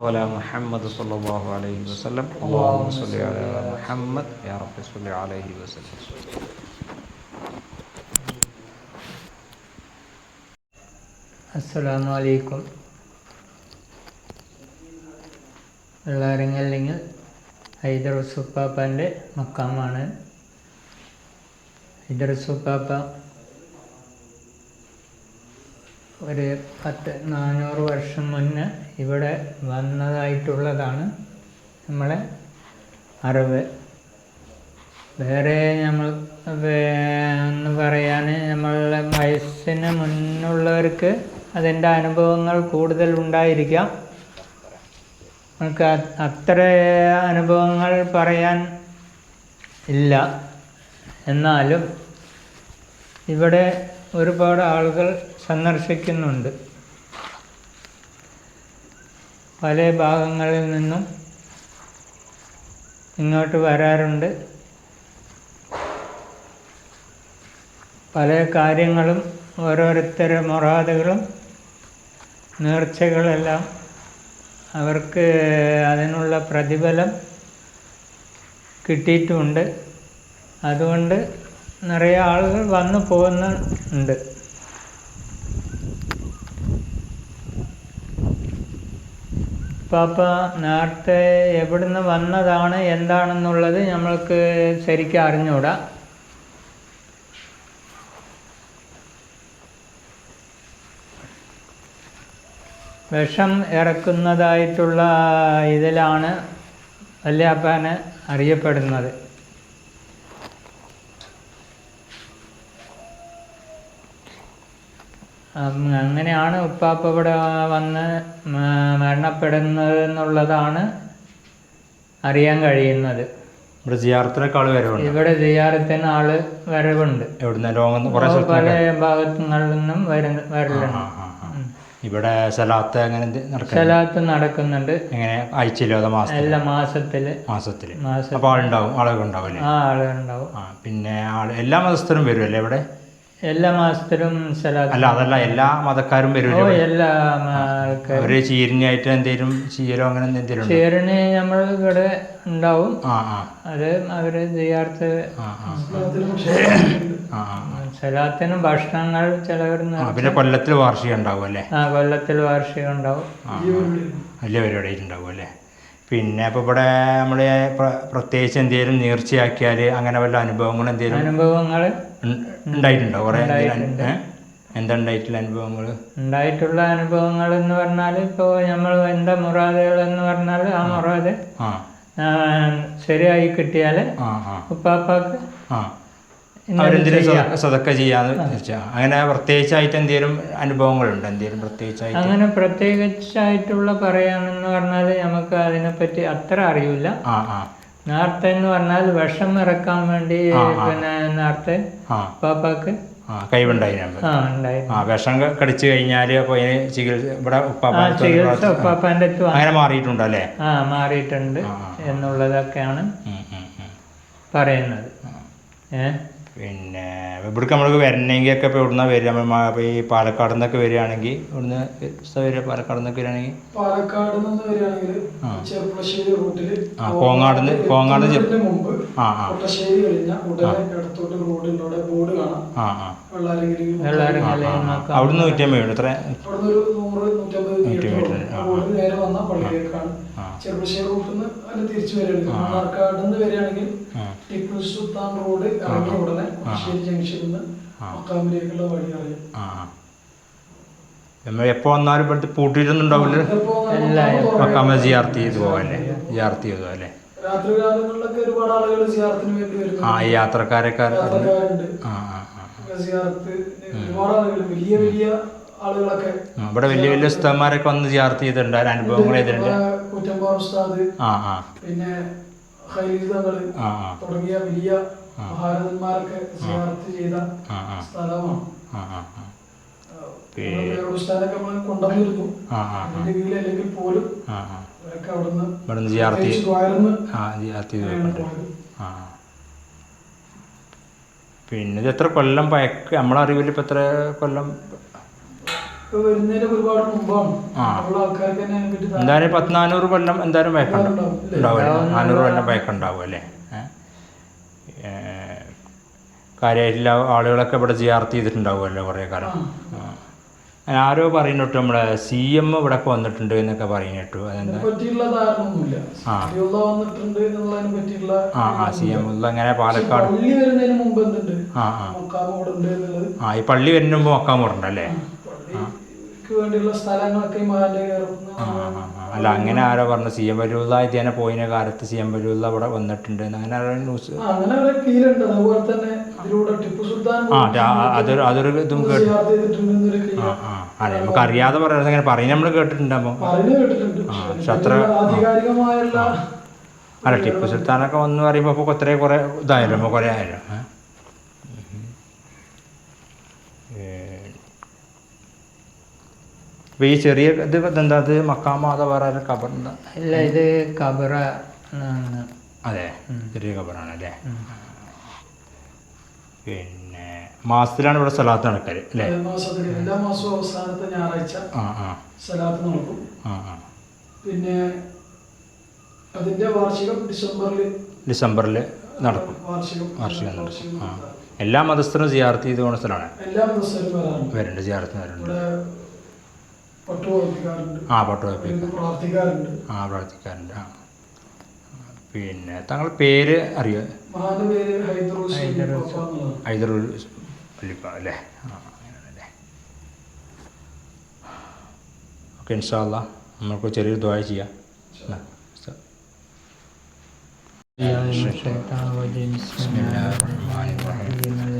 وعلى محمد صلى الله عليه وسلم اللهم صل على محمد يا رب صل عليه وسلم അസ്സലാമു അലൈക്കും വെള്ളാരങ്ങല്ലെങ്കിൽ ഹൈദർ സുപ്പാപ്പൻ്റെ മക്കാമാണ് ഹൈദർ സുപ്പാപ്പ ഒരു പത്ത് നാനൂറ് വർഷം മുന്നേ ഇവിടെ വന്നതായിട്ടുള്ളതാണ് നമ്മളെ അറിവ്. വേറെ നമ്മൾ എന്ന് പറയാൻ നമ്മളുടെ വയസ്സിന് മുന്നുള്ളവർക്ക് അതിന്റെ അനുഭവങ്ങൾ കൂടുതൽ ഉണ്ടായിരിക്കാം. നമുക്ക് അത്ര അനുഭവങ്ങൾ പറയാൻ ഇല്ല. എന്നാലും ഇവിടെ ഒരുപാട് ആളുകൾ സന്ദർശിക്കുന്നുണ്ട്. പല ഭാഗങ്ങളിൽ നിന്നും ഇങ്ങോട്ട് വരാറുണ്ട്. പല കാര്യങ്ങളും ഓരോരുത്തരുടെ മൊറാദുകളും നേർച്ചകളെല്ലാം അവർക്ക് അതിനുള്ള പ്രതിഫലം കിട്ടിയിട്ടുമുണ്ട് അതുകൊണ്ട് നിറയെ ആളുകൾ വന്നു പോകുന്നുണ്ട് പാപ്പ നേരത്തെ എവിടുന്ന് വന്നതാണ് എന്താണെന്നുള്ളത് നമ്മൾക്ക് ശരിക്കും അറിഞ്ഞൂടാ. വിഷം ഇറക്കുന്നതായിട്ടുള്ള ഇതിലാണ് വല്യാപ്പാന് അറിയപ്പെടുന്നത്. അങ്ങനെയാണ് ഉപ്പാപ്പ ഇവിടെ വന്ന് മരണപ്പെടുന്നത് എന്നുള്ളതാണ് അറിയാൻ കഴിയുന്നത്. ഇവിടെ ജിയാറത്തിനൊക്കെ ആൾ വരവുണ്ട്. ഇവിടെ സിയാറത്തിന് ആൾ വരവുണ്ട്. എവിടുന്ന്? പല ഭാഗങ്ങളിൽ നിന്നും വരുന്ന വരലുണ്ട്. ഇവിടെ സലാത്ത് അങ്ങനെ സലാത്ത് നടക്കുന്നുണ്ട്. എങ്ങനെ? ആഴ്ചയിലോ അതോ മാസം എല്ലാ മാസത്തിൽ. മാസത്തിൽ മാസം അപ്പോൾ ആളുണ്ടാവും ആളുകൾ ഉണ്ടാവും അല്ലേ? ആ ആളുണ്ടാവും ആ പിന്നെ ആൾ എല്ലാ മതസ്ഥരും വരുമല്ലേ ഇവിടെ? എല്ലാ മാസത്തിലും അല്ല അതല്ല എല്ലാ മതക്കാരും ഓ വരുമല്ലോ എല്ലാ ചീരണിയായിട്ട് ചീരിനായിട്ട് എന്തെങ്കിലും ചീരോ അങ്ങനെ എന്തെങ്കിലും ചീരണി നമ്മൾ നമ്മൾ ഇവിടെ ഉണ്ടാവും. ആ ആ. അത് അവർ ചെയ്യാർത്ത് ആ സ്ഥലത്തിന് ഭക്ഷണങ്ങൾ ചിലവർ പിന്നെ കൊല്ലത്തിൽ വാർഷികം ഉണ്ടാവും അല്ലേ? ആ കൊല്ലത്തിൽ വാർഷികം ഉണ്ടാവും. വലിയ പരിപാടി ഉണ്ടാവും അല്ലേ? പിന്നെ ഇപ്പോൾ ഇവിടെ നമ്മൾ പ്രത്യേകിച്ച് എന്തെങ്കിലും നേർച്ചയാക്കിയാൽ അങ്ങനെ വല്ല അനുഭവങ്ങൾ എന്തെങ്കിലും അനുഭവങ്ങൾ ഉണ്ടായിട്ടുണ്ടോ? കുറേ? എന്താ ഉണ്ടായിട്ടുള്ള അനുഭവങ്ങൾ ഉണ്ടായിട്ടുള്ള അനുഭവങ്ങൾ എന്ന് പറഞ്ഞാൽ ഇപ്പോൾ നമ്മൾ എന്താ മുറാദകൾ എന്ന് പറഞ്ഞാൽ ആ. മുറാദ് ശരിയായി കിട്ടിയാൽ ഉപ്പാപ്പാക്ക് അവരെന്തെങ്കിലും സദക്ക ചെയ്യാന്ന് അങ്ങനെ പ്രത്യേകിച്ചായിട്ട് എന്തെങ്കിലും അനുഭവങ്ങളുണ്ട്? എന്തെങ്കിലും പ്രത്യേകിച്ചായിട്ട്? അങ്ങനെ പ്രത്യേകിച്ചായിട്ടുള്ള പറയാണെന്ന് പറഞ്ഞാൽ നമുക്ക് അതിനെപ്പറ്റി അത്ര അറിയില്ല. നേരത്തെ എന്ന് പറഞ്ഞാൽ വിഷം ഇറക്കാൻ വേണ്ടി പിന്നെ നേരത്തെ ഉണ്ടായി ആ വിഷം കടിച്ചു കഴിഞ്ഞാൽ അപ്പോൾ ഇതിന് ചികിത്സ ഇവിടെ ചികിത്സ വന്ന് അങ്ങനെ മാറിയിട്ടുണ്ടല്ലേ ആ മാറിയിട്ടുണ്ട് എന്നുള്ളതൊക്കെയാണ്. പറയുന്നത്. ഏ? പിന്നെ ഇവിടേക്ക് നമ്മൾക്ക് വരണമെങ്കിൽ ഒക്കെ ഇപ്പോൾ ഇവിടുന്ന് വരിക നമ്മൾ ഈ പാലക്കാട് നിന്നൊക്കെ വരികയാണെങ്കിൽ ഇവിടുന്ന് വരിക? പാലക്കാട് നിന്നൊക്കെ വരികയാണെങ്കിൽ? പാലക്കാട് നിന്ന് വരികയാണെങ്കിൽ ചെറുപ്പശ്ശേരി റൂട്ടിൽ ആ, കോങ്ങാട് ചെ- എത്തുന്നതിന് മുമ്പ് ആ ആ. കൊട്ടശ്ശേരി കഴിഞ്ഞ ഉടനെ ഇടത്തോട്ട് റോഡിന്റെ അവിടെ ബോർഡ് കാണാം. ആ ആ. അവിടുന്ന് നൂറ്റമ്പത് എത്ര? അവിടുന്ന് ഒരു നൂറ് നൂറ്റമ്പത് മീറ്റർ റോഡ് നേരെ വന്ന പള്ളിയിലേക്കാണ് ആ. ചെറുപ്പശ്ശേരി റൂട്ടിൽ നിന്ന് തിരിച്ചു വരികയാണ്. മണ്ണാർക്കാട് നിന്ന് വരികയാണെങ്കിൽ ആ. ടിപ്പു സുൽത്താൻ റോഡ് ഇറങ്ങിയ ഉടനെ കൊട്ടശ്ശേരി ജംഗ്ഷനിൽ നിന്ന് മക്കാമിലേക്കുള്ള വഴി അറിയാം. നമ്മൾ എപ്പോൾ വന്നാലും ഇവിടുത്തെ പൂട്ടിയിട്ടൊന്നും ഉണ്ടാവില്ല മക്കാമ ജിയാർത്തി ചെയ്ത് പോകാല്ലേ ജിയാർത്തി ചെയ്തു അല്ലേ? രാത്രി കാലങ്ങളിലൊക്കെ ഒരുപാട് ആളുകൾ സിയാറത്തിന് വേണ്ടി വരുന്നു ആ യാത്രക്കാരെ യാത്രക്കാരൊക്കെ ആ സിയാറത്ത് ഒരുപാട് ആളുകൾ വലിയ വലിയ ആളുകളൊക്കെ ഇവിടെ വലിയ വലിയ ഉസ്താന്മാരൊക്കെ വന്ന് ജിയാർത്തി ചെയ്തിട്ടുണ്ട്. ആ അനുഭവങ്ങൾ ചെയ്തിട്ടുണ്ട് കുറ്റമ്പാറ ഉസ്താദ് ആ ആ. പിന്നെ ആ തുടങ്ങിയ വലിയ മഹാരഥന്മാരൊക്കെ സിയാറത്ത് ചെയ്ത സ്ഥലമാണ്. നമ്മൾ കൊണ്ടുവന്നിരുന്നു അതിന്റെ അല്ലെങ്കിൽ പോലും അവരൊക്കെ അവിടുന്ന് പിന്നെ ഇത് എത്ര കൊല്ലം പഴക്ക? നമ്മളെ അറിവിൽ ഇപ്പം എത്ര കൊല്ലം എന്തായാലും പത്തിനാനൂറ് കൊല്ലം എന്തായാലും പഴക്കം ഉണ്ടാവും, നാനൂറ് കൊല്ലം പഴക്കം ഉണ്ടാവും അല്ലേ? കാര്യമായിട്ടുള്ള ആളുകളൊക്കെ ഇവിടെ ജിയാർത്ത് ചെയ്തിട്ടുണ്ടാവുമല്ലോ കുറേ കാലം. ആരോ പറയുന്നിട്ട് നമ്മുടെ സി എം ഇവിടെ ഒക്കെ വന്നിട്ടുണ്ട് എന്നൊക്കെ പറയുന്നിട്ടു അതെന്താ? ആ. ആ സി എം അങ്ങനെ പാലക്കാട് ആ ആ. മക്കാമ് എന്നുള്ളത്. ആ ഈ പള്ളി വരുന്നുമ്പോ മുമ്പ് വേണ്ടിയുള്ള സ്ഥലങ്ങളൊക്കെ ഈ മഹാന്റെ കയറുന്ന. അല്ല അങ്ങനെ ആരോ പറഞ്ഞു സി എം വരൂല്ല ഇതേനെ പോയിന കാലത്ത് സി എം വരൂല്ല ഇവിടെ വന്നിട്ടുണ്ട്. അങ്ങനെ ആരോ ന്യൂസ് അങ്ങനെ ഒരു കീലുണ്ട്. അതുപോലെ തന്നെ ഇതിലൂടെ ടിപ്പു സുൽത്താൻ ആ അതൊരു അതൊരു ഇതും കേട്ടു. ആ ആ. അതെ നമുക്ക് അറിയാതെ പറയുന്നത് അങ്ങനെ പറയുന്നത് നമ്മൾ കേട്ടിട്ടുണ്ടോ. ആ, പക്ഷെ അത്ര- അല്ല ടിപ്പു സുൽത്താനൊക്കെ വന്ന് പറയുമ്പോൾ അപ്പോൾ കുറേ കുറേ ഇതായാലും കുറെ ആയല്ലോ. അപ്പോൾ ഈ ചെറിയ ഇത് എന്താ അത് മക്കാമാത വേറെ ആരും ഖബർ എന്താ? ഇല്ല ഇത് കബറ അതെ ചെറിയ കബറാണ് അല്ലേ? പിന്നെ മാസത്തിലാണ് ഇവിടെ സ്ഥലത്ത് നടക്കൽ അല്ലേ? എല്ലാ മാസവും അവസാനത്തെ ഞായറാഴ്ച സലാത്ത് നടക്കും. ആ ആ. പിന്നെ അതിന്റെ വാർഷികം ഡിസംബറിൽ ഡിസംബറിൽ നടക്കും. വാർഷികം. വാർഷികം നടക്കും. ആ. എല്ലാ മതസ്ഥരും സിയാർത്ത് ചെയ്ത് പോകുന്ന സ്ഥലമാണ്. എല്ലാ മതസ്ഥരും വരാറുണ്ട്. വരുന്നുണ്ട് സിയാർത്ത് പ്രവർത്തിക്കാറുണ്ട് ആ പട്ടു വയ്പ്പിക്കുക പ്രാർത്ഥിക്കാറുണ്ട് ആ പ്രവർത്തിക്കാറുണ്ട് ആ പിന്നെ താങ്കളുടെ പേര് അറിയോ മഹാന്റെ പേര് ഹൈദറൂസ് എന്നുള്ളതാണ് ഐദറുൽ വല്ലിപ്പ അല്ലേ ആ അങ്ങനെയാണല്ലേ ഓക്കെ ഇൻഷാല്ല നമുക്ക് ചെറിയൊരു ദ്വായ ചെയ്യാം ആ, ഉസ്താദ്. الشيطان الرجيم بسم الله الرحمن الرحيم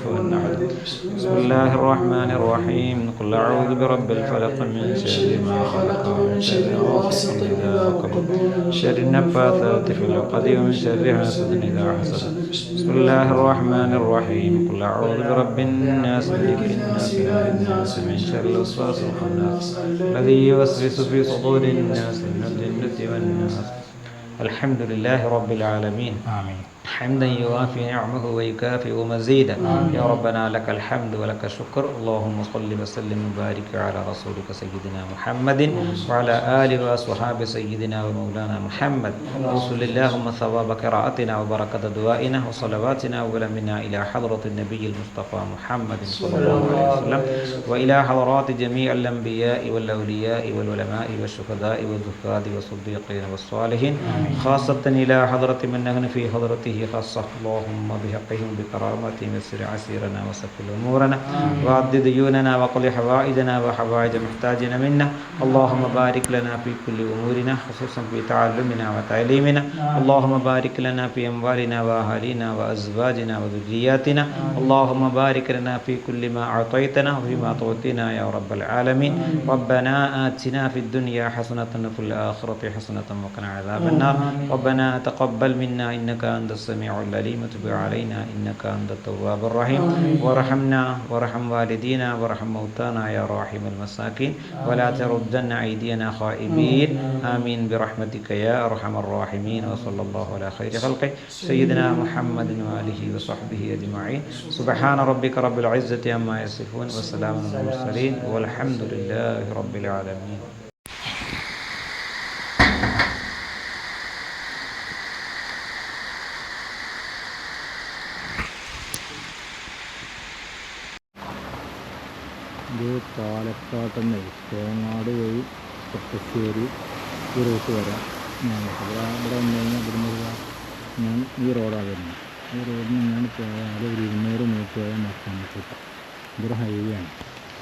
بسم الله الرحمن الرحيم. قل أعوذ برب الفلق من شر ما خلق ومن شر غاسق إذا وقب. شر النفاثات في العقد ومن شر حسد إذا حسد. بسم الله الرحمن الرحيم. قل أعوذ برب الناس ملك الناس إله الناس من شر الوسواس الخناس. الذي يوسوس في صدور الناس من الجنة والناس. الحمد لله رب العالمين. آمين. حمدا يوافي نعمه ويكافئ مزيدا. يا ربنا لك الحمد ولك الشكر. اللهم صل وسلم وبارك على رسولك سيدنا محمد وعلى آله وأصحاب سيدنا ومولانا محمد. وصل اللهم ثواب قراءتنا وبركة دعائنا وصلواتنا أولا منا إلى حضرة النبي المصطفى محمد صلى الله عليه وسلم. وإلى حضرات جميع الأنبياء والأولياء والعلماء والشهداء والزهاد والصديقين والصالحين. خاصة إلى حضرة من نحن في حضرته خاصة اللهم بحقهم بكرامتهم يسر عسيرنا وسكل أمورنا وعد ديوننا وقل حوائجنا وحوائج محتاجنا منا. اللهم بارك لنا في كل أمورنا خصوصا في تعلمنا وتعليمنا. اللهم بارك لنا في أموالنا وأهالينا وأزواجنا وذرياتنا. اللهم بارك لنا في كل ما أعطيتنا وفيما تعطينا يا رب العالمين. ربنا آتنا في الدنيا حسنة وفي الآخرة حسنة وقنا عذاب النار. ربنا تقبل منا إنك أنت السميع العليم وتب علينا إنك أنت التواب الرحيم. وارحمنا وارحم والدينا وارحم موتانا يا راحم المساكين. ولا تردن أيدينا خائبين. آمين. برحمتك يا أرحم الراحمين. وصلى الله على خير خلقه. سيدنا محمد وآله وصحبه أجمعين. سبحان ربك رب العزة عما يصفون. وسلام على المرسلين. والحمد لله رب العالمين. ഇത് പാലക്കാട്ടെന്ന് തേങ്ങാട് വഴി കൊട്ടശ്ശേരി ഈ റൂട്ട് വരാം. ഞാൻ ഇവിടെ ഇവിടെ വന്നു കഴിഞ്ഞാൽ ഇവിടുന്ന് ഞാൻ ഈ റോഡാണ് വരുന്നത്. ഈ റോഡിൽ നിന്നാണ് പോയാൽ ഒരു ഇരുന്നൂറ് മീറ്റർ പോയാൽ കിട്ടും ഇതൊരു ഹൈവേ ആണ്.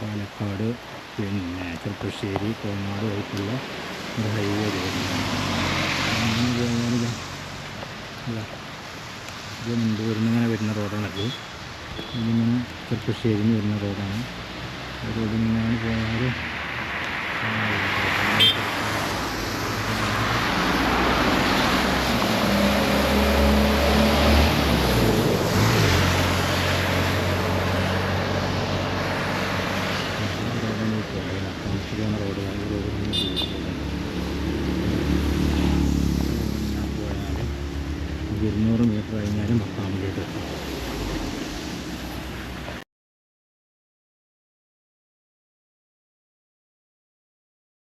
പാലക്കാട് പിന്നെ ചെറുപ്പശ്ശേരി തേങ്ങാട് വഴിക്കുള്ള ഒരു ഹൈവേ റോഡാണ് ഇതാ. മുൻപ് വരുന്ന ഇങ്ങനെ വരുന്ന റോഡാണത് ഇതിങ്ങനെ ചെറുപ്പശ്ശേരിയിൽ നിന്ന് വരുന്ന റോഡാണ് റോഡിൽ നിന്നാണ് പോയാൽ ഇരുന്നൂറ് മീറ്റർ കഴിഞ്ഞാലും